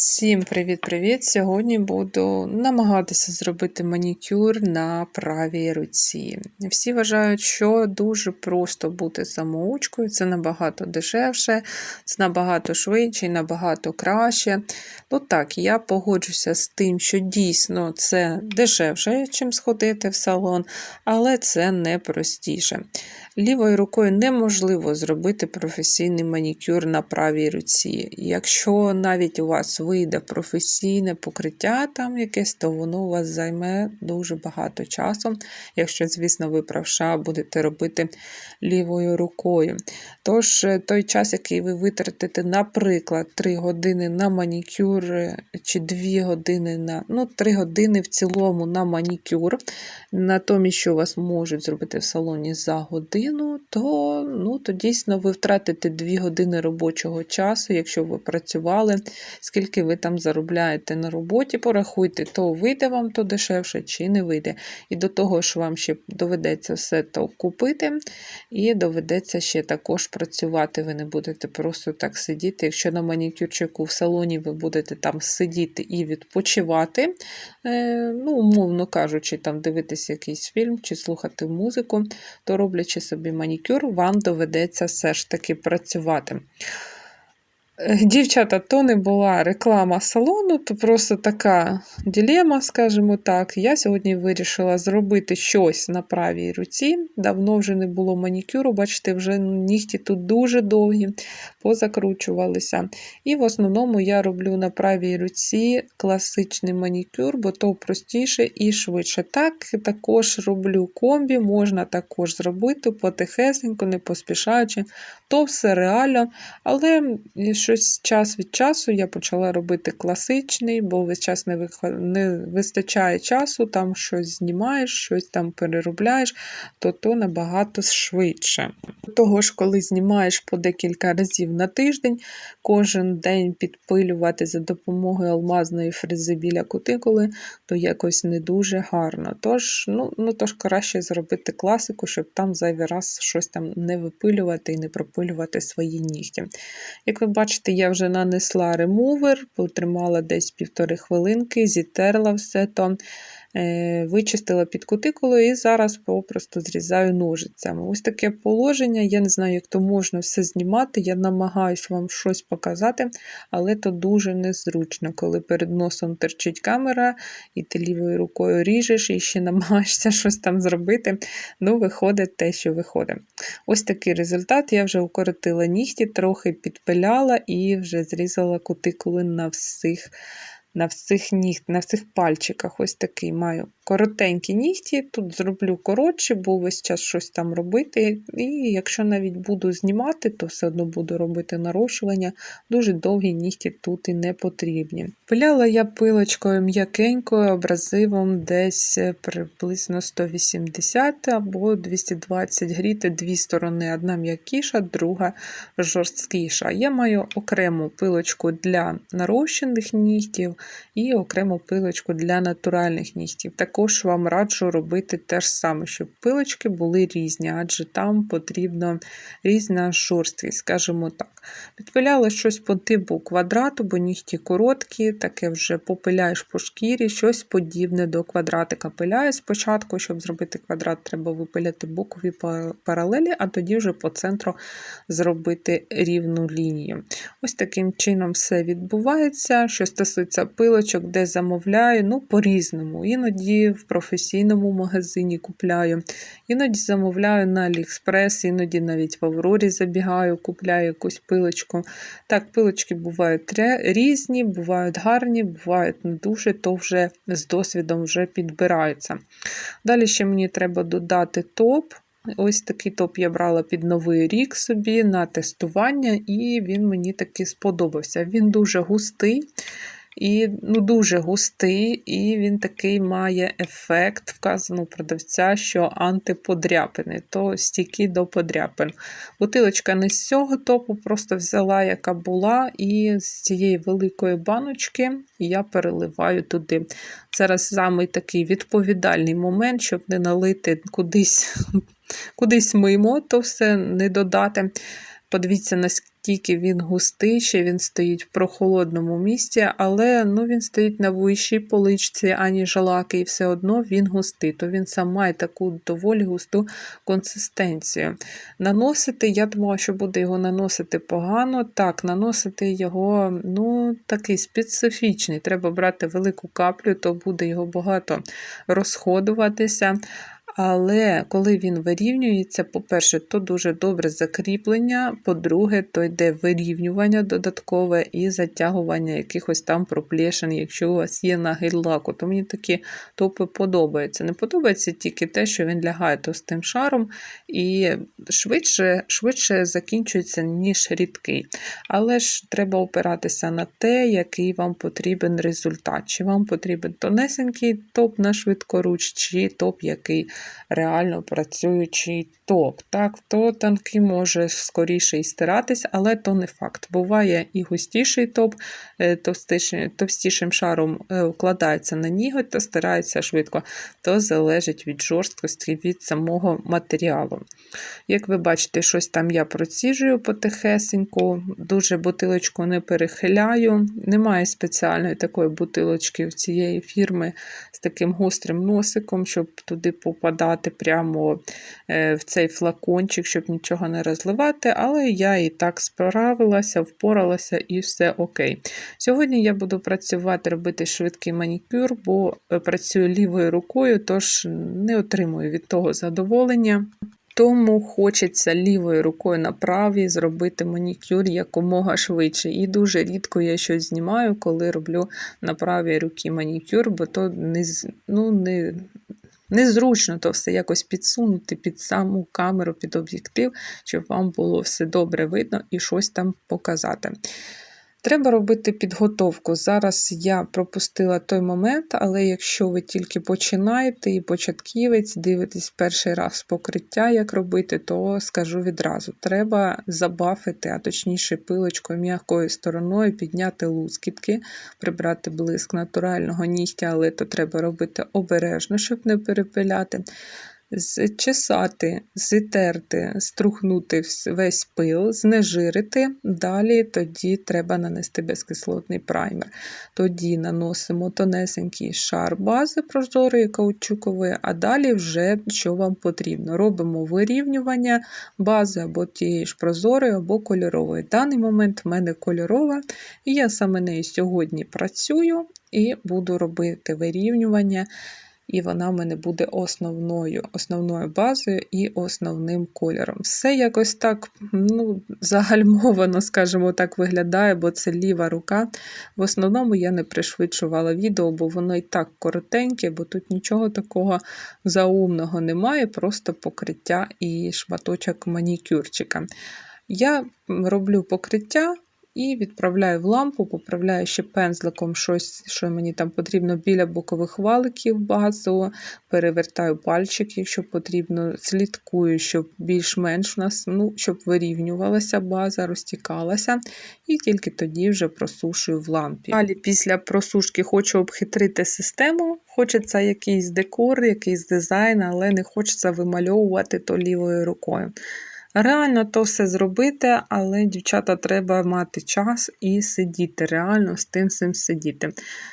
Всім привіт-привіт! Сьогодні буду намагатися зробити манікюр на правій руці. Всі вважають, що дуже просто бути самоучкою, це набагато дешевше, це набагато швидше і набагато краще. Ну так, я погоджуся з тим, що дійсно це дешевше, ніж сходити в салон, але це не простіше. Лівою рукою неможливо зробити професійний манікюр на правій руці. Якщо навіть у вас вийде професійне покриття там якесь, то воно у вас займе дуже багато часу, якщо, звісно, ви правша будете робити лівою рукою. Тож, е, той час, який ви витратите, наприклад, 3 години на манікюр е, чи 2 години на ну, 3 години в цілому на манікюр, натомість, що вас можуть зробити в салоні за годину, то, ну, то дійсно ви втратите 2 години робочого часу, якщо ви працювали, скільки ви там заробляєте на роботі, порахуйте, то вийде вам то дешевше чи не вийде. І до того ж, вам ще доведеться все то купити, і доведеться ще також працювати. Ви не будете просто так сидіти. Якщо на манікюрчику в салоні ви будете там сидіти і відпочивати, е, ну, умовно кажучи, там дивитися якийсь фільм чи слухати музику, то роблячи собі манікюр, вам доведеться все ж таки працювати. Дівчата, то не була реклама салону, то просто така ділема, скажімо так. Я сьогодні вирішила зробити щось на правій руці. Давно вже не було манікюру, бачите, вже нігті тут дуже довгі, позакручувалися. І в основному я роблю на правій руці класичний манікюр, бо то простіше і швидше. Так, також роблю комбі, можна також зробити потихесенько, не поспішаючи. То все реально, але щось час від часу я почала робити класичний, бо весь час не, вих... не вистачає часу, там щось знімаєш, щось там переробляєш, то то набагато швидше. Того ж, коли знімаєш по декілька разів на тиждень, кожен день підпилювати за допомогою алмазної фрези біля кутикули, то якось не дуже гарно. Тож, ну, ну, тож краще зробити класику, щоб там зайвий раз щось там не випилювати і не пропилювати свої нігті. Як ви бачите, я вже нанесла ремувер, потримала десь півтори хвилинки, зітерла все то. Е, вичистила під кутикулою і зараз попросту зрізаю ножицями. Ось таке положення. Я не знаю, як то можна все знімати. Я намагаюся вам щось показати, але то дуже незручно, коли перед носом терчить камера, і ти лівою рукою ріжеш і ще намагаєшся щось там зробити. Ну, виходить те, що виходить. Ось такий результат. Я вже укоротила нігті, трохи підпиляла і вже зрізала кутикули на всіх на всіх ніг, на всіх пальчиках. Ось такий маю коротенькі нігті. Тут зроблю коротше, бо весь час щось там робити. І якщо навіть буду знімати, то все одно буду робити нарощування. Дуже довгі нігті тут і не потрібні. Пиляла я пилочкою м'якенькою, абразивом десь приблизно 180 або 220 гріти, дві сторони, одна м'якіша, друга жорсткіша. Я маю окрему пилочку для нарощених нігтів і окрему пилочку для натуральних нігтів. Також вам раджу робити те ж саме, щоб пилочки були різні, адже там потрібна різна жорсткість, скажімо так. Підпиляла щось по типу квадрату, бо нігті короткі, таке вже попиляєш по шкірі, щось подібне до квадратика пиляю. Спочатку, щоб зробити квадрат, треба випиляти бокові паралелі, а тоді вже по центру зробити рівну лінію. Ось таким чином все відбувається. Що стосується пилочок, де замовляю, ну, по-різному. Іноді в професійному магазині купляю, іноді замовляю на Aliexpress, іноді навіть в Аврорі забігаю, купляю якусь пилочку. Так, пилочки бувають різні, бувають гарні, бувають не дуже, то вже з досвідом вже підбираються. Далі ще мені треба додати топ. Ось такий топ я брала під новий рік собі на тестування, і він мені таки сподобався. Він дуже густий і ну, дуже густий, і він такий має ефект, вказано продавця, що антиподряпини, то стійкий до подряпин. Бутилочка не з цього топу, просто взяла, яка була, і з цієї великої баночки я переливаю туди. Зараз самий такий відповідальний момент, щоб не налити кудись. Кудись мимо, то все не додати. Подивіться, наскільки він густий, ще він стоїть в прохолодному місці, але ну, він стоїть на вищій поличці, аніж лаки, і все одно він густий, то він сам має таку доволі густу консистенцію. Наносити, я думала, що буде його наносити погано. Так, наносити його ну, такий специфічний. Треба брати велику каплю, то буде його багато розходуватися. Але коли він вирівнюється, по-перше, то дуже добре закріплення, по-друге, то йде вирівнювання додаткове і затягування якихось там проплешин, якщо у вас є на гель-лаку, то мені такі топи подобаються. Не подобається тільки те, що він лягає товстим шаром і швидше швидше закінчується, ніж рідкий. Але ж треба опиратися на те, який вам потрібен результат. Чи вам потрібен тонесенький топ на швидкоруч, чи топ, який реально працюючий топ. Так, То тонкий може скоріше і стиратись, але то не факт. Буває і густіший топ, е, товстішим, товстішим шаром е, вкладається на ніготь та стирається швидко, то залежить від жорсткості від самого матеріалу. Як ви бачите, щось там я проціжую потихесеньку, дуже бутилочку не перехиляю. Немає спеціальної такої бутилочки в цієї фірми з таким гострим носиком, щоб туди попадати прямо е, в цей флакончик, щоб нічого не розливати, але я і так справилася, впоралася і все окей. Сьогодні я буду працювати, робити швидкий манікюр, бо е, працюю лівою рукою, тож не отримую від того задоволення. Тому хочеться лівою рукою на правій зробити манікюр якомога швидше. І дуже рідко я щось знімаю, коли роблю на правій руці манікюр, бо то не ну, не, незручно то все якось підсунути під саму камеру, під об'єктив, щоб вам було все добре видно і щось там показати. Треба робити підготовку. Зараз я пропустила той момент, але якщо ви тільки починаєте і початківець, дивитесь перший раз покриття, як робити, то скажу відразу: треба забафити, а точніше, пилочкою м'якою стороною підняти лускітки, прибрати блиск натурального нігтя, але то треба робити обережно, щоб не перепиляти зчесати, зітерти, струхнути весь пил, знежирити. Далі тоді треба нанести безкислотний праймер. Тоді наносимо тонесенький шар бази прозорої каучукової, а далі вже що вам потрібно. Робимо вирівнювання бази або тієї ж прозорої, або кольорової. В даний момент в мене кольорова, і я саме нею сьогодні працюю і буду робити вирівнювання і вона в мене буде основною основною базою і основним кольором. Все якось так ну, загальмовано, скажімо так, виглядає, бо це ліва рука. В основному я не пришвидшувала відео, бо воно і так коротеньке, бо тут нічого такого заумного немає, просто покриття і шматочок манікюрчика. Я роблю покриття. І відправляю в лампу, поправляю ще пензликом щось, що мені там потрібно біля бокових валиків базово, перевертаю пальчик, якщо потрібно, слідкую, щоб більш-менш у нас, ну, щоб вирівнювалася база, розтікалася, і тільки тоді вже просушую в лампі. Далі, після просушки хочу обхитрити систему. Хочеться якийсь декор, якийсь дизайн, але не хочеться вимальовувати то лівою рукою. Реально то все зробити, але, дівчата, треба мати час і сидіти, реально з тим всім сидіти.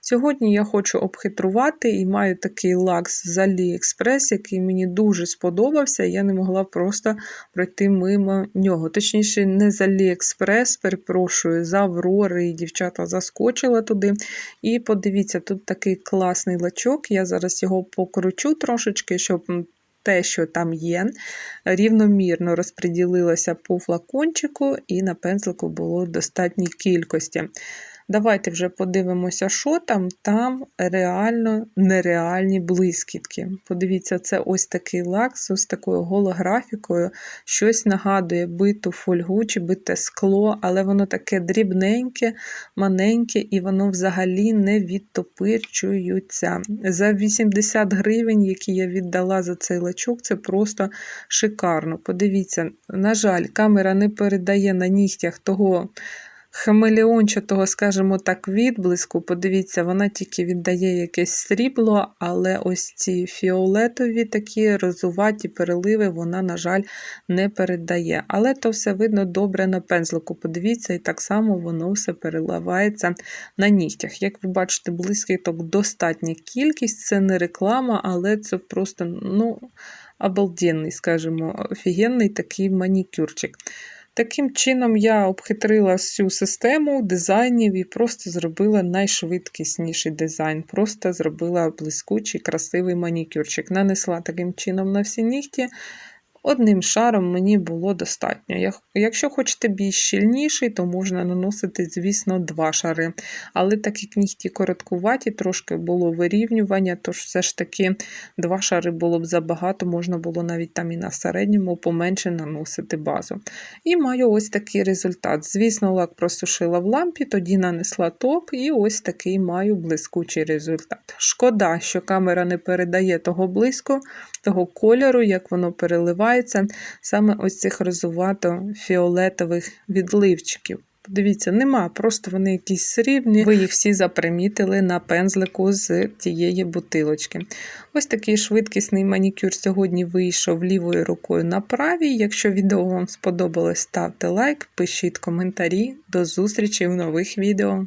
Сьогодні я хочу обхитрувати і маю такий лакс з AliExpress, який мені дуже сподобався, я не могла просто пройти мимо нього. Точніше, не з AliExpress, перепрошую, з Аврори, і дівчата заскочила туди. І подивіться, тут такий класний лачок. Я зараз його покручу трошечки, щоб те, що там є, рівномірно розподілилося по флакончику, і на пензлику було достатній кількості. Давайте вже подивимося, що там. Там реально нереальні блискітки. Подивіться, це ось такий лакс, ось такою голографікою. Щось нагадує биту фольгу чи бите скло, але воно таке дрібненьке, маленьке, і воно взагалі не відтопирчується. За 80 гривень, які я віддала за цей лачок, це просто шикарно. Подивіться, на жаль, камера не передає на нігтях того хамелеончатого, скажімо так, відблиску. Подивіться, вона тільки віддає якесь срібло, але ось ці фіолетові такі розуваті переливи вона, на жаль, не передає. Але то все видно добре на пензлику. Подивіться, і так само воно все переливається на нігтях. Як ви бачите, блискіток достатня кількість, це не реклама, але це просто, ну, обалденний, скажімо, офігенний такий манікюрчик. Таким чином, я обхитрила всю систему дизайнів і просто зробила найшвидкісніший дизайн. Просто зробила блискучий, красивий манікюрчик. Нанесла таким чином на всі нігті. Одним шаром мені було достатньо. Якщо хочете більш щільніший, то можна наносити, звісно, два шари. Але так як нігті короткуваті, трошки було вирівнювання, тож все ж таки два шари було б забагато, можна було навіть там і на середньому поменше наносити базу. І маю ось такий результат. Звісно, лак просушила в лампі, тоді нанесла топ, і ось такий маю блискучий результат. Шкода, що камера не передає того блиску, того кольору, як воно переливається, саме ось цих розувато-фіолетових відливчиків. Подивіться, нема, просто вони якісь срібні. Ви їх всі запримітили на пензлику з тієї бутилочки. Ось такий швидкісний манікюр сьогодні вийшов лівою рукою на правій. Якщо відео вам сподобалось, ставте лайк, пишіть коментарі. До зустрічі в нових відео.